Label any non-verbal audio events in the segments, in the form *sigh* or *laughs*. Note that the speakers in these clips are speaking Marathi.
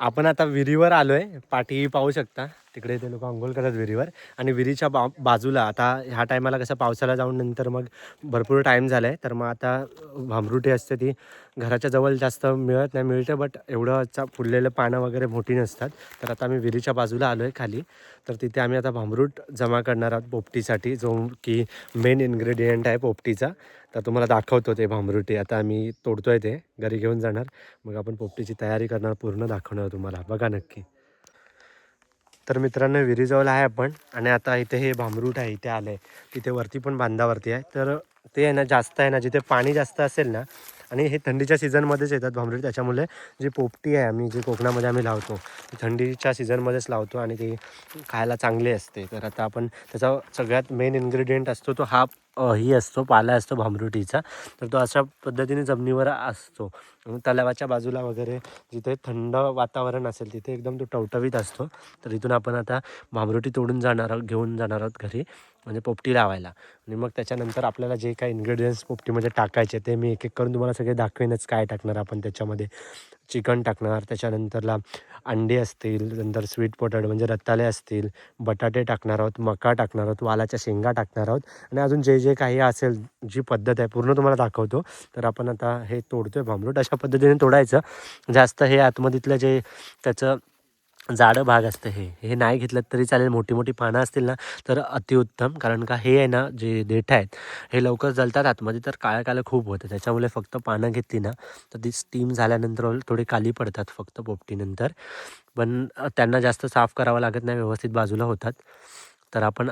आपण आता विहिरीवर आलोय. पाठी पाहू शकता. तिकडे ते लोक अंघोळ करतात विहिरीवर. आणि विहिरीच्या बा बाजूला आता ह्या टायमाला कसं पावसाला जाऊन नंतर मग भरपूर टाईम झाला आहे तर मग आता भांबरुटी असते ती घराच्या जवळ जास्त मिळत नाही मिळते बट एवढं चा फुललेलं पानं वगैरे मोठी नसतात. तर आता आम्ही विहिरीच्या बाजूला आलो आहे खाली. तर तिथे आम्ही आता भांबरूट जमा करणार आहोत पोपटीसाठी जो की मेन इन्ग्रेडियंट आहे पोपटीचा. तर तुम्हाला दाखवतो ते भांबरुटी. आता आम्ही तोडतोय ते घरी घेऊन जाणार. मग आपण पोपटीची तयारी करणार पूर्ण दाखवणार तुम्हाला. बघा नक्की. तर मित्रांनो विहिरीजवळ आहे आपण. आणि आता इथे हे भामरूट आहे इथे आलं आहे तिथे वरती पण बांधावरती आहे. तर ते आहे ना जास्त आहे ना जिथे पाणी जास्त असेल ना आणि हे थंडीच्या सीझनमध्येच येतात भामरूट त्याच्यामुळे जी पोपटी आहे आम्ही जी कोकणामध्ये आम्ही लावतो ती थंडीच्या सीझनमध्येच लावतो आणि ती खायला चांगली असते. तर आता आपण त्याचा सगळ्यात मेन इन्ग्रेडियंट असतो तो हा ही असतो पाला असतो भांबरुटीचा. तर तो अशा पद्धतीने जमिनीवर असतो. तलावाच्या बाजूला वगैरे जिथे थंड वातावरण असेल तिथे एकदम तो टवटवीत असतो. तर इथून आपण आता भांबरुटी तोडून जाणार आहोत घेऊन जाणार आहोत घरी. म्हणजे पोपटी लावायला. आणि मग त्याच्यानंतर आपल्याला जे काही इन्ग्रेडियंट्स पोपटीमध्ये टाकायचे ते मी एक एक करून तुम्हाला सगळे दाखवेनच काय टाकणार आपण त्याच्यामध्ये. चिकन टाकणार त्याच्यानंतरला अंडी असतील नंतर स्वीट पोटॅटो म्हणजे रताळे असतील बटाटे टाकणार आहोत मका टाकणार आहोत वालाच्या शेंगा टाकणार आहोत. आणि अजून जे जे काही असेल जी पद्धत आहे पूर्ण तुम्हाला दाखवतो. तर आपण आता हे तोडतो आहे भांबरूट अशा पद्धतीने तोडायचं. जास्त हे आतमधीतलं जे त्याचं जाडं भाग असतं हे. हे नाही घेतलं तरी चालेल. मोठी मोठी पानं असतील ना तर अतिउत्तम. कारण का हे आहे ना जे देठ आहेत हे लवकर जळतात आतमध्ये तर काळ्या काळं खूप होतं. त्याच्यामुळे फक्त पानं घेतली ना तर ती स्टीम झाल्यानंतर थोडी काली पडतात फक्त पोपटीनंतर. पण त्यांना जास्त साफ करावं लागत नाही. व्यवस्थित बाजूला होतात. तर आपण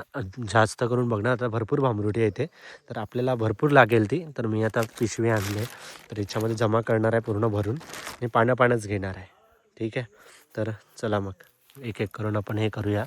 जास्त करून बघणार. आता भरपूर भांबरुटी येते तर आपल्याला भरपूर लागेल ती. तर मी आता पिशवी आणले तर याच्यामध्ये जमा करणार आहे पूर्ण भरून. आणि पानं पाण्याच घेणार आहे. ठीक आहे? तर चला मग एक एक करून आपण हे करूया.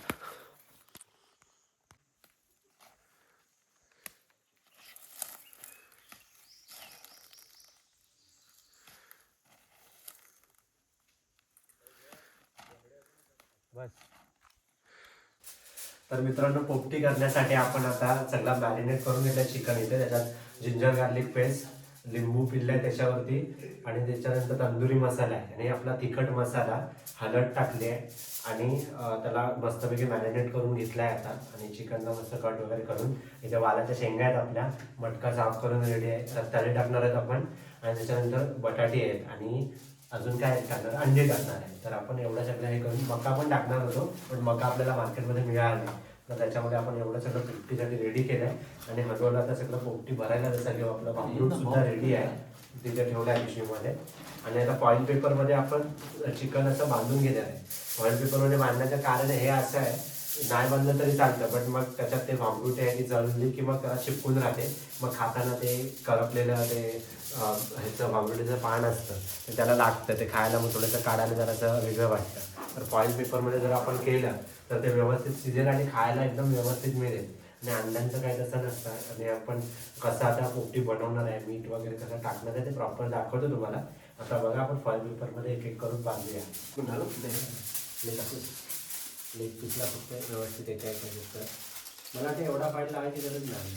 तर मित्रांनो पोपटी करण्यासाठी आपण आता सगळा मॅरिनेट करून घेतला चिकन इथे त्याच्यात जिंजर गार्लिक पेस्ट लिंबू पिल्लाय त्याच्यावरती आणि त्याच्यानंतर तंदुरी मसाला आहे. आणि आपला तिखट मसाला हळद टाकली आहे आणि त्याला मस्तपैकी मॅरिनेट करून घेतला आहे आता. आणि चिकनला मस्त कट वगैरे करून इथे वालाच्या शेंगा आहेत आपल्या. मटका साफ करून रेडी आहे. रस्त्याने टाकणार आहेत आपण. आणि त्याच्यानंतर बटाटे आहेत. आणि अजून काय टाकणार अंडे टाकणार आहे तर आपण एवढं सगळं हे करून मका पण टाकणार होतो. पण मका आपल्याला मार्केटमध्ये मिळाला नाही. तर त्याच्यामध्ये आपण एवढं सगळं पोपटीसाठी रेडी केलं आहे आणि हळूहळू आता सगळं पोपटी भरायला जसं की आपलं बांबूट सुद्धा रेडी आहे. तिथे ठेवलं आहे पिशवीमध्ये. आणि आता फॉईल पेपरमध्ये आपण चिकन असं बांधून घेणार आहे. फॉईल पेपरमध्ये बांधण्याचं कारण हे असं आहे नाही बांधलं तरी चालतं पण मग त्याच्यात ते भांबरूट आहे ती जळली की मग त्याला चिपकून राहते. मग खाताना ते करपलेलं ते ह्याचं भांबरुटीचं पान असतं ते त्याला लागतं. ते खायला मग थोडंसं काढायला जरासं वेगळं वाटतं. तर फॉईल पेपरमध्ये जर आपण केलं तर ते व्यवस्थित शिजेल आणि खायला एकदम व्यवस्थित मिळेल. आणि अंड्यांचं काय तसं नसतं. आणि आपण कसं आता पोपटी बनवणार आहे मीठ वगैरे कसं टाकणार आहे ते प्रॉपर दाखवतो तुम्हाला. आता बघा आपण फॉईल पेपरमध्ये एक एक करून बांधूया. लेग पीसला फक्त व्यवस्थित एका घेतलं मला ते एवढा फाईट लावायची गरज नाही.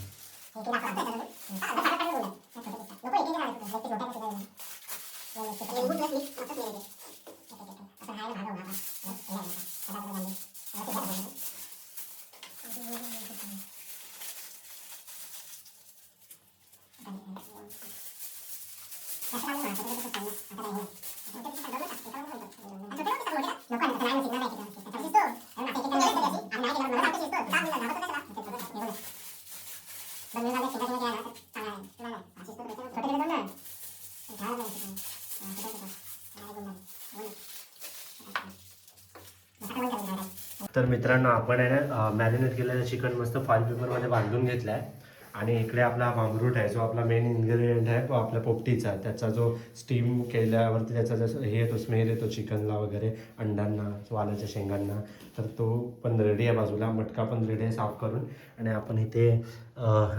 मित्रांनो आपण आहे ना मॅरिनेट केलेलं चिकन मस्त फॉईल पेपरमध्ये बांधून घेतलं आहे आणि इकडे आपला बांबरूट आहे जो आपला मेन इन्ग्रेडियंट आहे तो आपल्या पोपटीचा त्याचा जो स्टीम केल्यावरती त्याचा जसं हे येतो स्मेल येतो चिकनला वगैरे अंड्यांना वालाच्या शेंगांना तर तो पण रेडी आहे बाजूला. मटका पण रेडी आहे साफ करून. आणि आपण इथे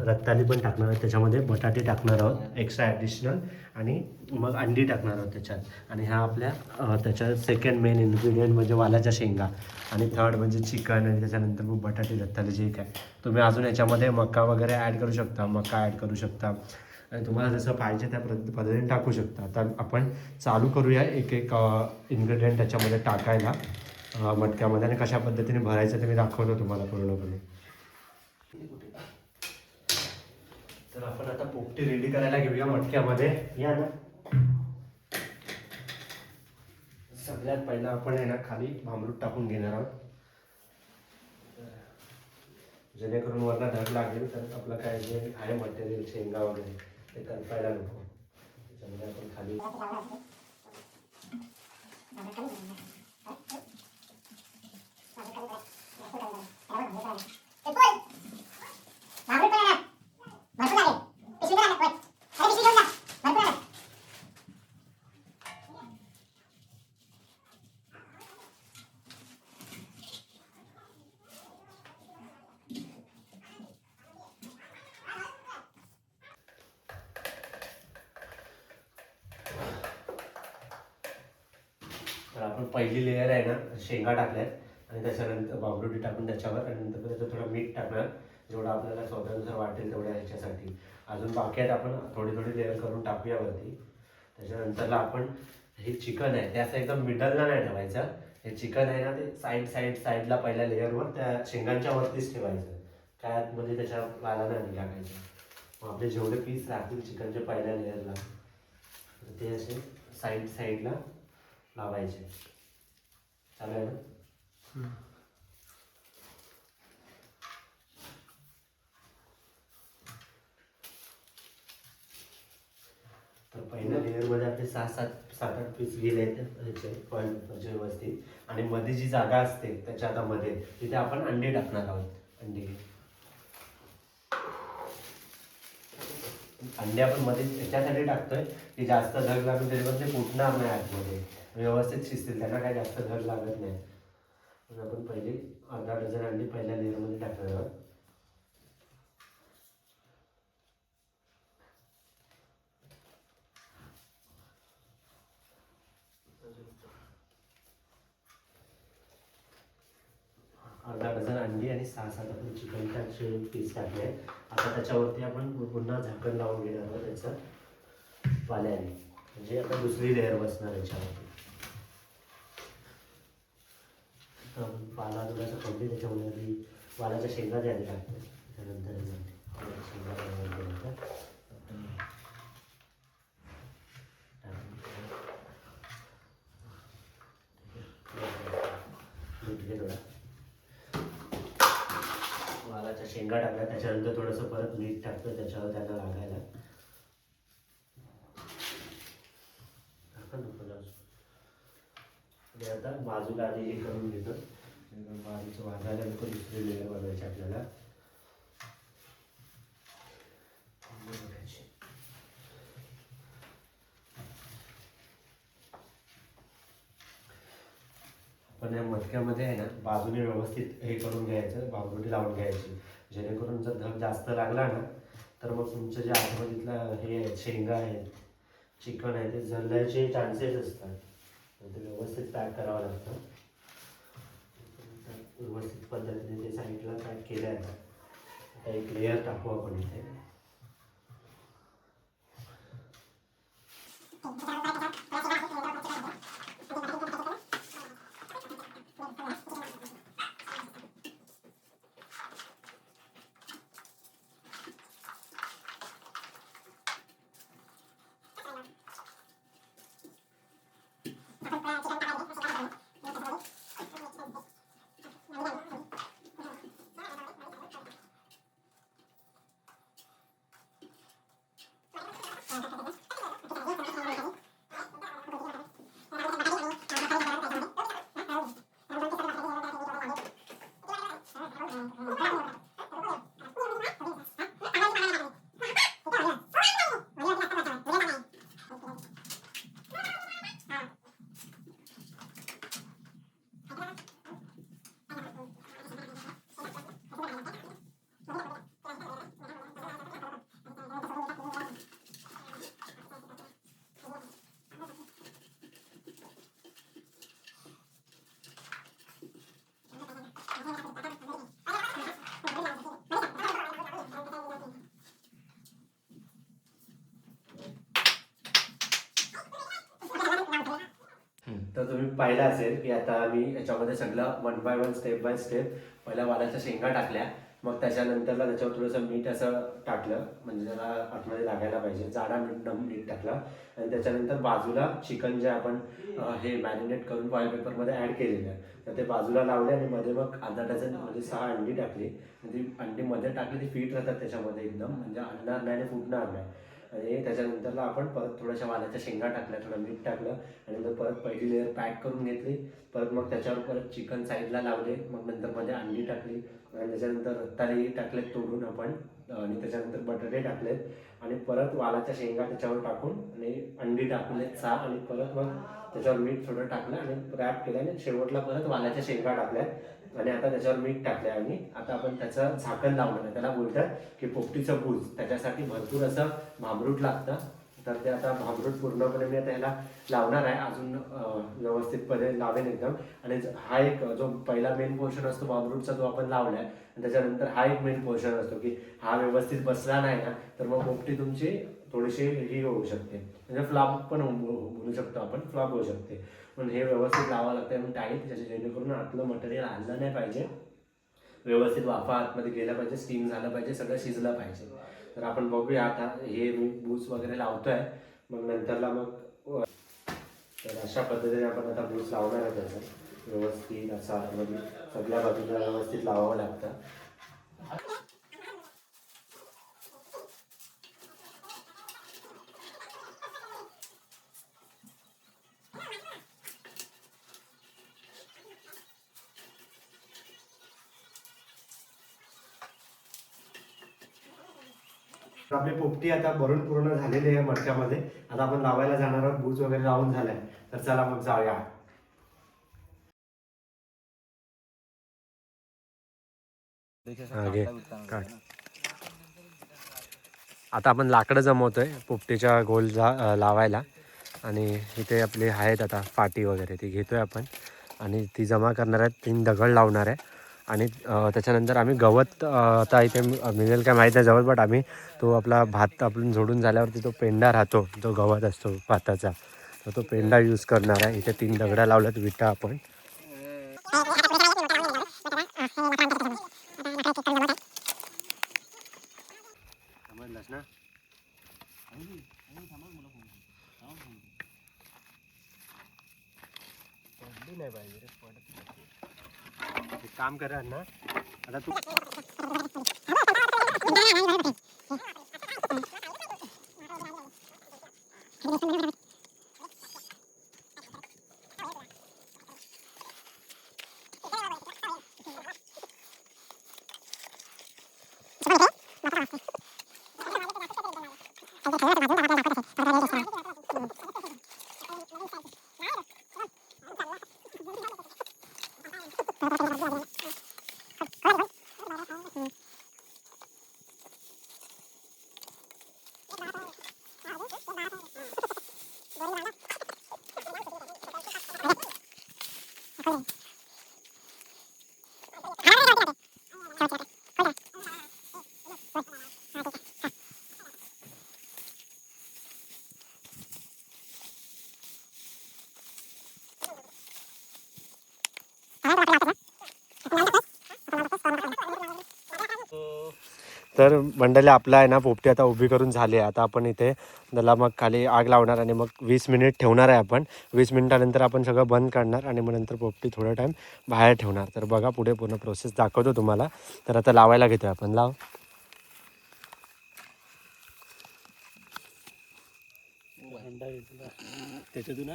रत्ताली पण टाकणार आहोत त्याच्यामध्ये बटाटे टाकणार आहोत एक्स्ट्रा ॲडिशनल आणि मग अंडी टाकणार आहोत त्याच्यात. आणि ह्या आपल्या त्याच्या त्याच्यात सेकंड मेन इन्ग्रेडियंट म्हणजे वालाच्या शेंगा. आणि थर्ड म्हणजे चिकन आणि त्याच्यानंतर मग बटाटे रत्ताले जे काय. तुम्ही अजून याच्यामध्ये मका वगैरे ॲड करू शकता मका ॲड करू शकता. आणि तुम्हाला जसं पाहिजे त्या पद्ध- पद्धतीने टाकू शकता. तर आपण चालू करूया एक एक इन्ग्रेडियंट त्याच्यामध्ये टाकायला मटक्यामध्ये. आणि कशा पद्धतीने भरायचं ते मी दाखवतो तुम्हाला पूर्णपणे. तर आपण आता पोपटी रेडी करायला घेऊया मटक्यामध्ये. या ना. सगळ्यात पहिला आपण आहे ना खाली भांबरूट टाकून घेणार आहोत. जेणेकरून वरला धग लागेल तर आपलं काय जे आहे मटेरियल शेंगा वगैरे ते करपायला नको. त्याच्यामध्ये आपण खाली तर आपण पहिली लेअर आहे ना शेंगा टाकल्यात. आणि त्याच्यानंतर बाबरोटी टाकून त्याच्यावर आणि नंतर त्याचं थोडं मीठ टाकणार जेवढं आपल्याला स्वादानुसार वाटेल तेवढ्या ह्याच्यासाठी. अजून बाकी आहेत आपण थोडी थोडी लेअर करून टाकूया वरती. त्याच्यानंतरला आपण हे चिकन आहे ते असं एकदम मिडलला नाही ठेवायचं. हे चिकन आहे ना ते साईड साईड साईडला पहिल्या लेअरवर त्या शेंगांच्या वरतीच ठेवायचं. काय आतमध्ये त्याच्या वाला नाही टाकायचं. मग आपले जेवढे पीस राहतील चिकनच्या पहिल्या लेअरला ते असे साईड साईडला लावायचे. चालेल ना? तर पहिल्या लेअरमध्ये आपले सहा सात सात आठ पीस गेले आहेत ह्याचे व्यवस्थित आणि मध्ये जी जागा असते त्याच्या आता मध्ये. तिथे आपण अंडे टाकणार आहोत. अंडे. अंडे आपण मध्ये त्याच्यासाठी टाकतोय की जास्त धग लागून त्याच्यामध्ये ते फुटणार नाही आतमध्ये. व्यवस्थित शिजतील त्यांना काही जास्त धड लागत नाही. म्हणून आपण पहिले अर्धा डझन अंडी पहिल्या लेअरमध्ये टाकणार आहोत. अर्धा डझन अंडी आणि सहा सात आपण चिकनच्या पीस टाकले आता त्याच्यावरती आपण पुन्हा झाकण लावून घेणार आहोत त्याचं पाल्याने म्हणजे आता दुसरी लेअर बसणार याच्यावरती तर आपण पाला थोडासा कमी त्याच्यामध्ये आधी पालाच्या शेंगा द्यायला लागतात त्यानंतर शेंगा द्यायला थोडा वालाच्या शेंगा टाकल्या त्याच्यानंतर थोडंसं परत मीठ टाकतो त्याच्यावर त्यांना लागायला. आणि आता बाजूला आधी हे करून घेतो. बाजूचं वाजायला नको दुसरी लेअर आपल्याला. पण या मटक्यामध्ये आहे ना बाजूने व्यवस्थित हे करून घ्यायचं बाबरोटी लावून घ्यायची. जेणेकरून जर धग जास्त लागला ना तर मग तुमचं जे आतमधीतलं हे आहे शेंगा आहेत चिकन आहे ते जळल्याचे चान्सेस असतात. ते व्यवस्थित पॅक करावं लागतं. व्यवस्थित पद्धतीने ते साईडला पॅक केलं आहे आता एक लेअर टाकू आपण इथे. तर तुम्ही पाहिलं असेल की आता आम्ही याच्यामध्ये सगळं one by one step by step पहिल्या वालाच्या शेंगा टाकल्या. मग त्याच्यानंतरला त्याच्यावर थोडंसं मीठ असं टाकलं. म्हणजे त्याला आतमध्ये लागायला पाहिजे. जाडा मीठ डम मीठ टाकला. आणि त्याच्यानंतर बाजूला चिकन जे आपण हे मॅरिनेट करून फॉईल पेपरमध्ये ॲड केलेलं आहे. तर ते बाजूला लावले आणि मध्ये मग अर्धा डझन म्हणजे सहा अंडी टाकली. आणि ती अंडी मध्ये टाकली ती फिट राहतात त्याच्यामध्ये एकदम. म्हणजे आणणार नाही आणि फुटणार नाही. आणि त्याच्यानंतरला आपण परत थोड्याशा वालाच्या शेंगा टाकल्या थोडं मीठ टाकलं आणि नंतर परत पहिली लेअर पॅक करून घेतली. परत मग त्याच्यावर परत चिकन साईडला लावले. मग नंतर मध्ये अंडी टाकली. आणि त्याच्यानंतर रत्तारी टाकले तोडून आपण. आणि त्याच्यानंतर बटाटे टाकलेत आणि परत वालाच्या शेंगा त्याच्यावर टाकून आणि अंडी टाकलेत सहा आणि परत मग त्याच्यावर मीठ थोडं टाकलं आणि रॅप केलं. आणि शेवटला परत वालाच्या शेंगा टाकल्यात आणि आता त्याच्यावर मीठ टाकलंय आणि आता आपण त्याचं झाकण लावणार आहे. त्याला बोलतात की पोपटीचं भूज. त्याच्यासाठी भरपूर असं भांबरूट लागतं. तर ते आता भांबरूट पूर्णपणे मी आता ह्याला लावणार आहे. अजून व्यवस्थितपणे लावेन एकदम. आणि हा एक जो पहिला मेन पोर्शन असतो भांबरूटचा तो आपण लावलाय. आणि त्याच्यानंतर हा एक मेन पोर्शन असतो की हा व्यवस्थित बसला नाही ना तर मग पोपटी तुमची थोडीशी ही होऊ शकते. म्हणजे फ्लॉप पण होऊ शकतो आपण फ्लॉप होऊ शकते. पण हे व्यवस्थित लावावं लागतं टाईट ज्याचे जेणेकरून आतलं मटेरियल आणलं नाही पाहिजे. व्यवस्थित वाफा आतमध्ये गेला पाहिजे स्टीम झालं पाहिजे सगळं शिजलं पाहिजे. तर आपण बघूया आता हे मी बूस वगैरे लावतो आहे मग नंतरला मग तर अशा पद्धतीने आपण आता बूस लावणार आहे त्याचं व्यवस्थित असा म्हणजे सगळ्या बाजूला व्यवस्थित लावावं लागतं. आपली पोपटी आता भरून पूर्ण झालेली आहे मडक्यामध्ये आता आपण लावायला जाणार आहोत. बूज वगैरे लावून झालाय. तर चला मग जाऊया. आता आपण लाकडं जमवतोय पोपटीच्या गोल जा लावायला. आणि इथे आपले आहेत आता फाटी वगैरे ती घेतोय आपण. आणि ती जमा करणार आहेत. तीन दगड लावणार आहे. आणि त्याच्यानंतर आम्ही गवत आता इथे मिळेल काय माहीत नाही जवळ बट आम्ही तो आपला भात आपण झोडून झाल्यावरती तो पेंडा राहतो जो गवत असतो भाताचा तर तो पेंडा यूज करणार आहे इथे तीन दगडा लावल्यात विटा आपण समजलंस ना पडली नाही पाहिजे एक काम करा ना आता तू *laughs* *laughs* *laughs* तर मंडळी आपला आहे ना पोपटी आता उभी करून झाली आहे. आता आपण इथे त्याला मग खाली आग लावणार आणि मग वीस मिनिट ठेवणार आहे आपण. वीस मिनिटानंतर आपण सगळं बंद करणार आणि मग नंतर पोपटी थोडा टाईम बाहेर ठेवणार. तर बघा पुढे पूर्ण प्रोसेस दाखवतो तुम्हाला. तर आता लावायला घेतो आपण. लाव. त्याच्यातून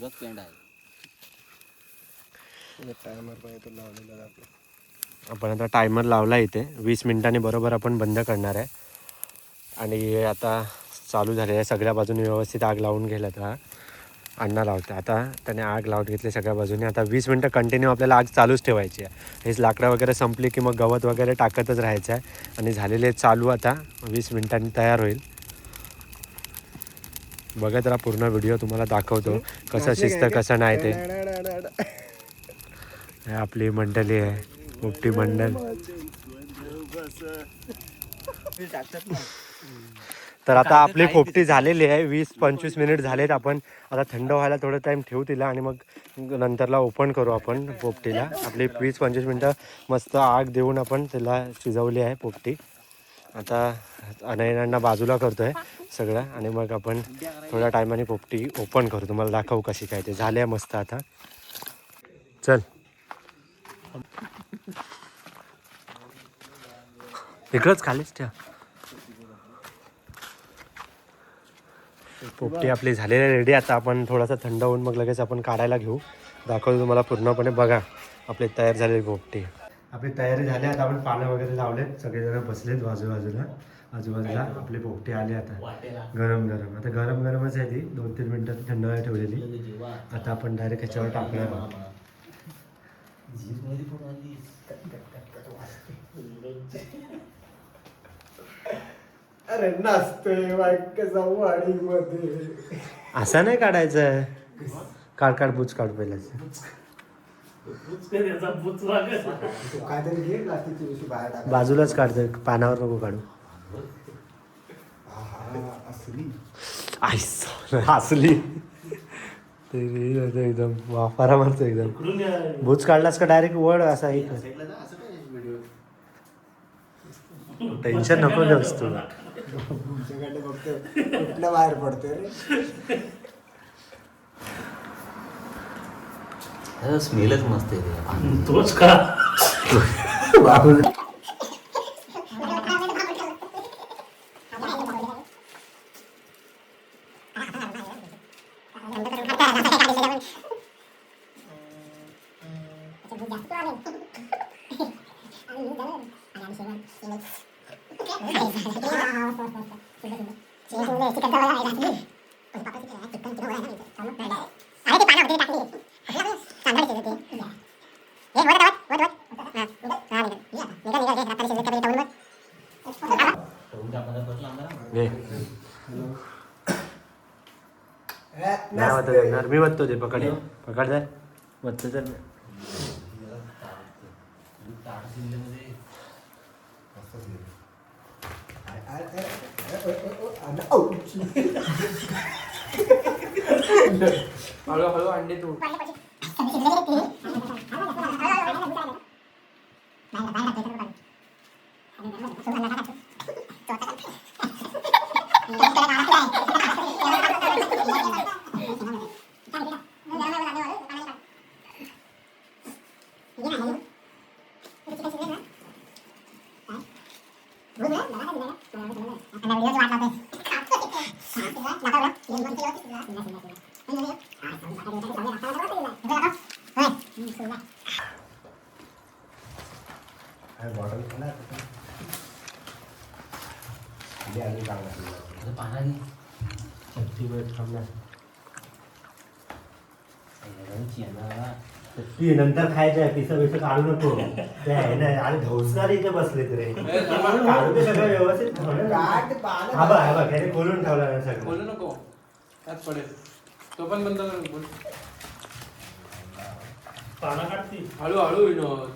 पेंड आहे. टायमर तो लावलेला आपला आपण आता टायमर लावला इथे. वीस मिनिटांनी बरोबर आपण बंद करणार आहे. आणि आता चालू झाले आहे. सगळ्या बाजूने व्यवस्थित आग लावून गेला आता. अण्णा लावते. आता त्याने आग लावत घेतली सगळ्या बाजूने. आता वीस मिनटं कंटिन्यू आपल्याला आग चालूच ठेवायची आहे. हेच लाकडं वगैरे संपली की मग गवत वगैरे टाकतच राहायचं आहे. आणि झालेले चालू आता वीस मिनिटांनी तयार होईल. बघत राहा पूर्ण व्हिडिओ तुम्हाला दाखवतो. कसं शिजतं कसं नाही ते. *laughs* आपली मंडळी आहे पोपटी मंडळ तर आता आपली पोपटी झालेली आहे वीस पंचवीस मिनिट झालेत आपण. आता थंड व्हायला थोडं टाइम ठेवू तिला आणि मग नंतरला ओपन करू आपण पोपटीला आपली वीस पंचवीस मिनटं मस्त आग देऊन आपण तिला शिजवली आहे पोपटी आता अनयनांना बाजूला करतोय सगळं. आणि मग आपण थोड्या टायमाने पोपटी ओपन करू. तुम्हाला दाखवू कशी काय ते. झाले मस्त आता. चल. इकडंच खालीच ठेव. पोपटी आपली झालेली रेडी आता आपण थोडासा थंड होऊन मग लगेच आपण काढायला घेऊ. दाखवतो तुम्हाला पूर्णपणे. बघा आपली तयार झालेली पोपटी. आपली तयारी झाली आता आपण पानं वगैरे लावलेत. सगळेजण बसलेत बाजूबाजूला. आजूबाजूला आपली पोपटी आली आता. गरम गरम. आता गरम गरमच आहे ती. दोन तीन मिनटं थंड व्हायला ठेवलेली. आता आपण डायरेक्ट ह्याच्यावर टाकणार आहोत. अरे नाचतोय बायका वाडी मध्ये असा नाही काढायचं. काढ काढ बुच काढ पहिला तू काहीतरी घे प्लास्टिकची पिशवी बाहेर टाक. बाजूलाच काढतं पानावर नको काढू. आहा, असली. आईस हसली ते होतं एकदम वाफारा मारतो एकदम. भूज काढलास का डायरेक्ट वड असा एक. टेन्शन नको घेऊस तू तुमच्याकडे कुठलं बाहेर पडतोय रे? स्मेलच मस्त येते तोच का? *laughs* घे नाही होत येणार मी वत्तो ते पकड पकड जाय तर हळूहळू अंडे तू 이게 아니고 ती नंतर खायचं आहे पिसा बिसा काढू नको. ते आहे ना आणि ढोसणार इथे बसले रे. काढू ते सगळं व्यवस्थित. ठेवलं ना. काट पानं हा बघ हा बघ खोलून ठेवला ना सगळं. बोलू नको. त्यात पडेल. तो पण बंद कर बोल. पानं काढती. हळूहळू विनोद.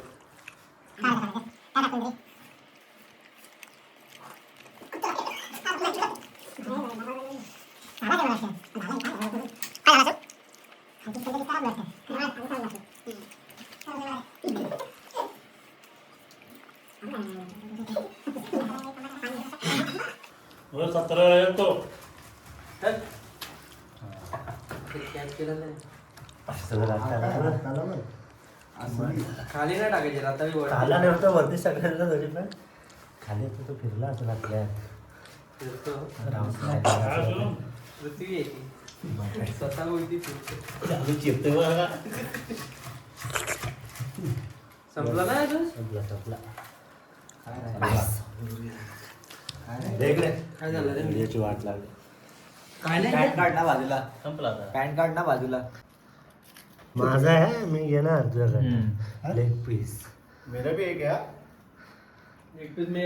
सतरा येतो खाला मग. खाली नाही टाकायचे रात्री वर खाला नव्हतं वरती सगळ्यांना तरी पण खाली होतं तो फिरला असेल आपल्या फिरतो. पृथ्वी आहे ती. स्वतः बोलती फिरतो. चिरतो संपला ना अजून संपला संपला काय झालं रे? व्हिडिओची वाट लागली काय नाही पॅन कार्ड ना बाजूला संपला पॅन कार्ड ना बाजूला माझा आहे मी घेणार तुझ्याकडे लेग पीस मेरा भी एक है एक पीस मेरा